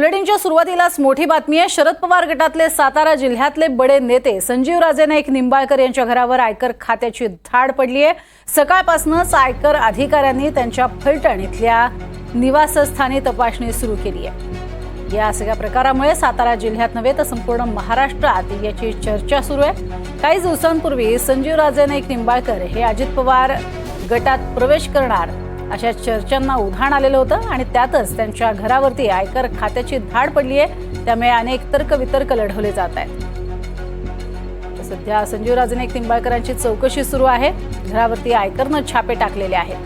बुलेटिनच्या सुरुवातीलाच मोठी बातमी आहे. शरद पवार गटातले सातारा जिल्ह्यातले बडे नेते संजीव राजे नाईक निंबाळकर यांच्या घरावर आयकर खात्याची धाड पडली आहे. सकाळपासूनच आयकर अधिकाऱ्यांनी त्यांच्या फलटण इथल्या निवासस्थानी तपासणी सुरू केली आहे. या सगळ्या प्रकारामुळे सातारा जिल्ह्यात नव्हे तर संपूर्ण महाराष्ट्रात याची चर्चा सुरू आहे. काही दिवसांपूर्वी संजीव राजे नाईक निंबाळकर हे अजित पवार गटात प्रवेश करणार अशा चर्चांना उधाण आलेलं होतं आणि त्यातच त्यांच्या घरावरती आयकर खात्याची धाड पडली आहे. त्यामुळे अनेक तर्कवितर्क लढवले जात आहेत. सध्या संजीव राजे नाईक निंबाळकरांची चौकशी सुरू आहे. घरावरती आयकरनं छापे टाकलेले आहेत.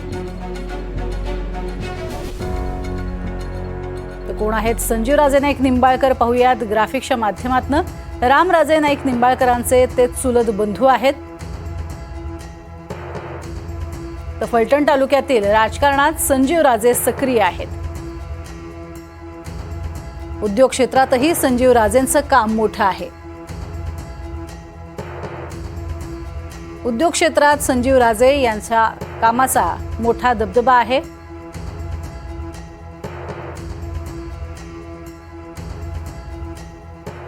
तर कोण आहेत? संजीव राजे नाईक निंबाळकर पाहूयात. ग्राफिक्सच्या माध्यमातून रामराजे नाईक निंबाळकरांचे ते चुलत बंधू आहेत. तर फलटण तालुक्यातील राजकारणात संजीव राजे सक्रिय आहेत. उद्योग क्षेत्रातही संजीव राजेंचं काम मोठं आहे. उद्योग क्षेत्रात संजीव राजे यांच्या कामाचा मोठा दबदबा आहे.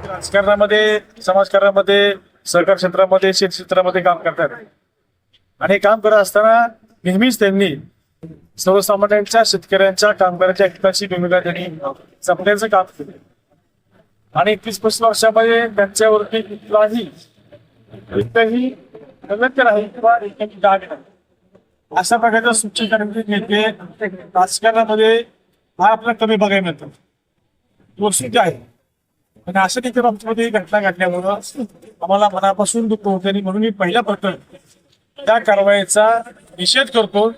राजकारणामध्ये समाजकारणामध्ये सहकार क्षेत्रामध्ये शेत क्षेत्रामध्ये काम करतात. आणि हे काम करत असताना नेहमीच त्यांनी सर्वसामान्यांच्या शेतकऱ्यांच्या कामगारांच्या हिताची भूमिका त्यांनी जपण्याचं काम केलं. आणि एकवीस पस्तीस वर्षामध्ये त्यांच्यावरती कुठलाही एकही नगद्य नाही किंवा एकही डाग नाही. अशा प्रकारच्या सूचना नेते राजकारणामध्ये हा आपल्याला कमी बघायला मिळतात गोष्टी आहे. आणि अशा तिथे बाबतीमध्ये घटना घडल्यामुळं आम्हाला मनापासून दुःख होते आणि म्हणून मी पहिला प्रकरण त्या कारवाईचा निषेध करतो.